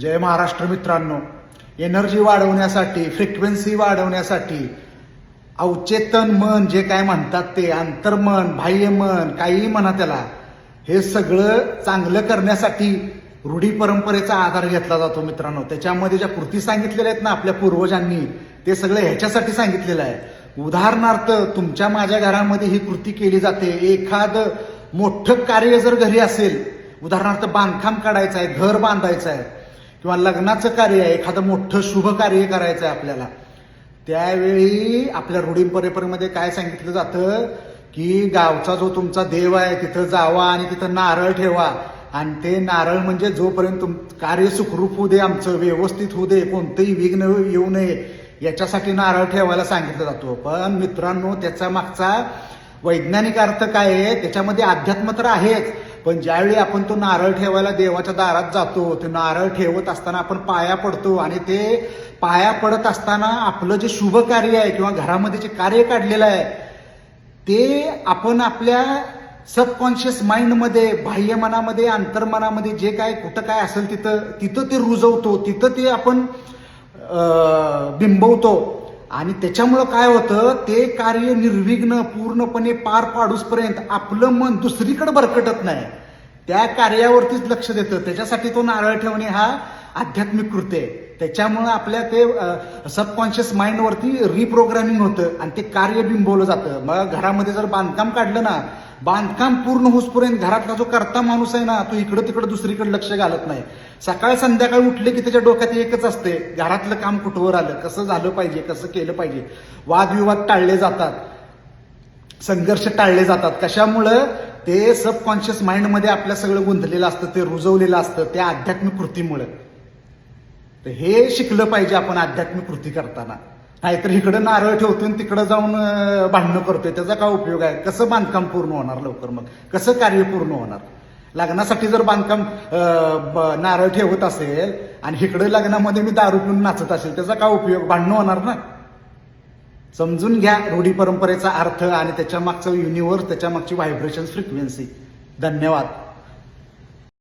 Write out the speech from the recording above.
जय महाराष्ट्र मित्रांनो एनर्जी वाढवण्यासाठी फ्रिक्वेन्सी वाढवण्यासाठी अवचेतन मन जे काय म्हणतात ते अंतर्मन बाह्य मन काहीही म्हणा त्याला हे सगळं चांगलं करण्यासाठी रूढी परंपरेचा आधार घेतला जातो मित्रांनो. त्याच्यामध्ये ज्या कृती सांगितलेल्या आहेत ना आपल्या पूर्वजांनी ते सगळं ह्याच्यासाठी सांगितलेलं आहे. उदाहरणार्थ तुमच्या माझ्या घरामध्ये ही कृती केली जाते. एखादं मोठं कार्य जर घरी असेल उदाहरणार्थ बांधकाम काढायचं आहे घर बांधायचं आहे किंवा लग्नाचं कार्य आहे एखादं मोठं शुभ कार्य करायचं आहे आपल्याला. त्यावेळी आपल्या रूढी परंपरेमध्ये काय सांगितलं जातं? की गावचा जो तुमचा देव आहे तिथं जावा आणि तिथं नारळ ठेवा. आणि ते नारळ म्हणजे जोपर्यंत तुम कार्य सुखरूप होऊ दे आमचं व्यवस्थित होऊ दे कोणतंही विघ्न येऊ नये याच्यासाठी नारळ ठेवायला सांगितलं जातो. पण मित्रांनो त्याचा मागचा वैज्ञानिक अर्थ काय आहे? त्याच्यामध्ये अध्यात्म तर आहेच. पण ज्यावेळी आपण तो नारळ ठेवायला देवाच्या दारात जातो ते नारळ ठेवत असताना आपण पाया पडतो आणि ते पाया पडत असताना आपलं जे शुभ कार्य आहे किंवा घरामध्ये जे कार्य काढलेलं आहे ते आपण आपल्या सबकॉन्शियस माइंडमध्ये बाह्य मनामध्ये अंतर्मनामध्ये जे काय कुठं काय असेल तिथं तिथं ते रुजवतो तिथं ते आपण बिंबवतो. आणि त्याच्यामुळं काय होतं ते कार्य निर्विघ्न पूर्णपणे पार पाडूसपर्यंत आपलं मन दुसरीकडे भरकटत नाही. त्या कार्यावरतीच लक्ष देतं. त्याच्यासाठी तो नारळ ठेवणे हा आध्यात्मिक कृत्य आहे. त्याच्यामुळं आपल्या ते सबकॉन्शियस माइंडवरती रिप्रोग्रामिंग होतं आणि ते कार्य बिंबवलं जातं. मग घरामध्ये जर बांधकाम काढलं ना बांधकाम पूर्ण होसपर्यंत घरातला जो करता माणूस आहे ना तो इकडं तिकडं दुसरीकडे लक्ष घालत नाही. सकाळ संध्याकाळी उठले की त्याच्या डोक्यात एकच असते घरातलं काम कुठवर आलं कसं झालं पाहिजे कसं केलं पाहिजे. वादविवाद टाळले जातात. संघर्ष टाळले जातात. कशामुळं? ते सबकॉन्शियस माइंडमध्ये आपल्या सगळं गुंतलेलं असतं ते रुजवलेलं असतं त्या आध्यात्मिक कृतीमुळं. तर हे शिकलं पाहिजे आपण आध्यात्मिक कृती करताना. नाहीतर इकडं नारळ ठेवतो आणि तिकडं जाऊन भांडणं करतोय. त्याचा काय उपयोग आहे? कसं बांधकाम पूर्ण होणार लवकर मग? कसं कार्य पूर्ण होणार? लग्नासाठी जर बांधकाम ब- नारळ ठेवत असेल आणि इकडे लग्नामध्ये मी दारू पिऊन नाचत असेल त्याचा काय उपयोग? भांडणं होणार ना? समजून घ्या रूढी परंपरेचा अर्थ आणि त्याच्या मागचं युनिवर्स त्याच्या मागची व्हायब्रेशन फ्रिक्वेन्सी धन्यवाद.